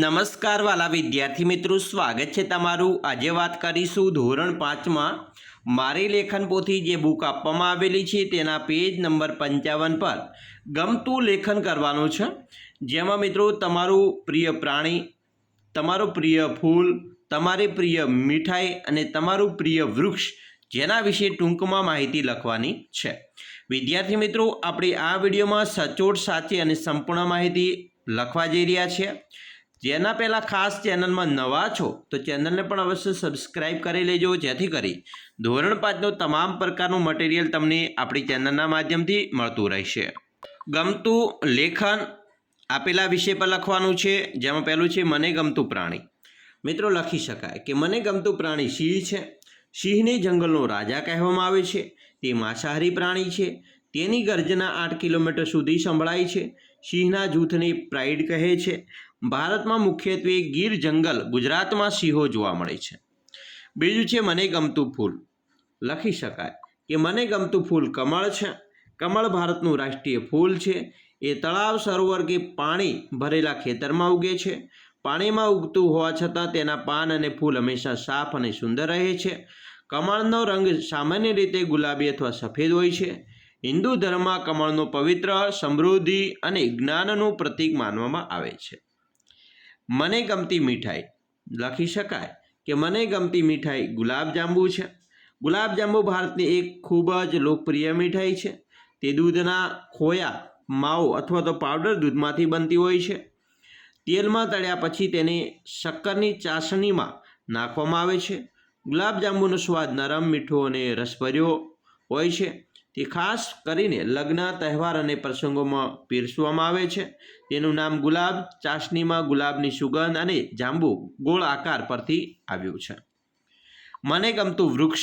નમસ્કાર વાલા વિદ્યાર્થી મિત્રો, સ્વાગત છે તમારું. આજે વાત કરીશું ધોરણ પાંચમાં મારી લેખન પોથી જે બુક આપવામાં આવેલી છે તેના પેજ નંબર પંચાવન પર. ગમતું લેખન કરવાનું છે. જેમાં મિત્રો, તમારું પ્રિય પ્રાણી, તમારું પ્રિય ફૂલ, તમારી પ્રિય મીઠાઈ અને તમારું પ્રિય વૃક્ષ જેના વિશે ટૂંકમાં માહિતી લખવાની છે. વિદ્યાર્થી મિત્રો, આપણે આ વિડીયોમાં સચોટ, સાચી અને સંપૂર્ણ માહિતી લખવા જઈ રહ્યા છીએ. જેના પહેલાં ખાસ ચેનલમાં નવા છો, તો ચેનલને પણ અવશ્ય સબસ્ક્રાઇબ કરી લેજો, જેથી કરી ધોરણ પાંચનું તમામ પ્રકારનું મટીરિયલ તમને આપણી ચેનલના માધ્યમથી મળતું રહેશે. ગમતું લેખન આપેલા વિષય પર લખવાનું છે, જેમાં પહેલું છે, મને ગમતું પ્રાણી. મિત્રો, લખી શકાય કે મને ગમતું પ્રાણી સિંહ છે. સિંહને જંગલનો રાજા કહેવામાં આવે છે. તે માંસાહારી પ્રાણી છે. તેની ગર્જના આઠ કિલોમીટર સુધી સંભળાય છે. સિંહના જૂથને પ્રાઇડ કહે છે. ભારતમાં મુખ્યત્વે ગીર જંગલ ગુજરાતમાં સિંહો જોવા મળે છે. બીજું છે મને ગમતું ફૂલ. લખી શકાય કે મને ગમતું ફૂલ કમળ છે. કમળ ભારતનું રાષ્ટ્રીય ફૂલ છે. એ તળાવ સરોવર કે પાણી ભરેલા ખેતરમાં ઉગે છે. પાણીમાં ઉગતું હોવા છતાં તેના પાન અને ફૂલ હંમેશા સાફ અને સુંદર રહે છે. કમળનો રંગ સામાન્ય રીતે ગુલાબી અથવા સફેદ હોય છે. હિન્દુ ધર્મમાં કમળનો પવિત્ર, સમૃદ્ધિ અને જ્ઞાનનું પ્રતીક માનવામાં આવે છે. મને ગમતી મીઠાઈ લખી શકાય કે મને ગમતી મીઠાઈ ગુલાબજાંબુ છે. ગુલાબજાંબુ ભારતની એક ખૂબ જ લોકપ્રિય મીઠાઈ છે. તે દૂધના ખોયા, માવો અથવા તો પાવડર દૂધમાંથી બનતી હોય છે. તેલમાં તળ્યા પછી તેને શક્કરની ચાસણીમાં નાખવામાં આવે છે. ગુલાબજાંબુનો સ્વાદ નરમ, મીઠો અને રસભર્યો હોય છે. તે ખાસ કરીને લગ્ન, તહેવાર અને પ્રસંગોમાં પીરસવામાં આવે છે. તેનું નામ ગુલાબ, ચાસણીમાં ગુલાબની સુગંધ અને જાંબુ ગોળ આકાર પરથી આવ્યું છે. મને ગમતું વૃક્ષ.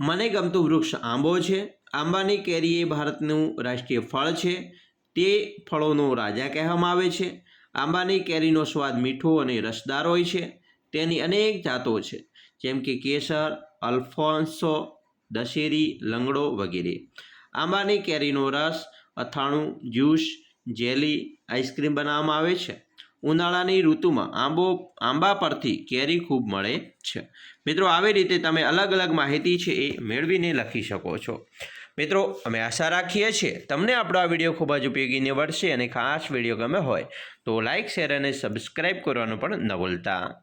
મને ગમતું વૃક્ષ આંબો છે. આંબાની કેરી એ ભારતનું રાષ્ટ્રીય ફળ છે. તે ફળોનો રાજા કહેવામાં આવે છે. આંબાની કેરીનો સ્વાદ મીઠો અને રસદાર હોય છે. તેની અનેક જાતો છે. જેમ કે કેસર, અલ્ફોન્સો દશેરી, લંગડો વગેરે. આંબાની કેરીનો રસ, અથાણું, જ્યુસ, જેલી, આઈસ્ક્રીમ બનાવવામાં આવે છે. ઉનાળાની ઋતુમાં આંબો, આંબા પરથી કેરી ખૂબ મળે છે. મિત્રો, આવી રીતે તમે અલગ અલગ માહિતી છે એ મેળવીને લખી શકો છો. મિત્રો, અમે આશા રાખીએ છીએ તમને આપણો આ વીડિયો ખૂબ જ ઉપયોગી નીવડશે અને ખાસ વીડિયો ગમે હોય તો લાઇક શેર અને સબસ્ક્રાઈબ કરવાનું પણ ન ભૂલતા.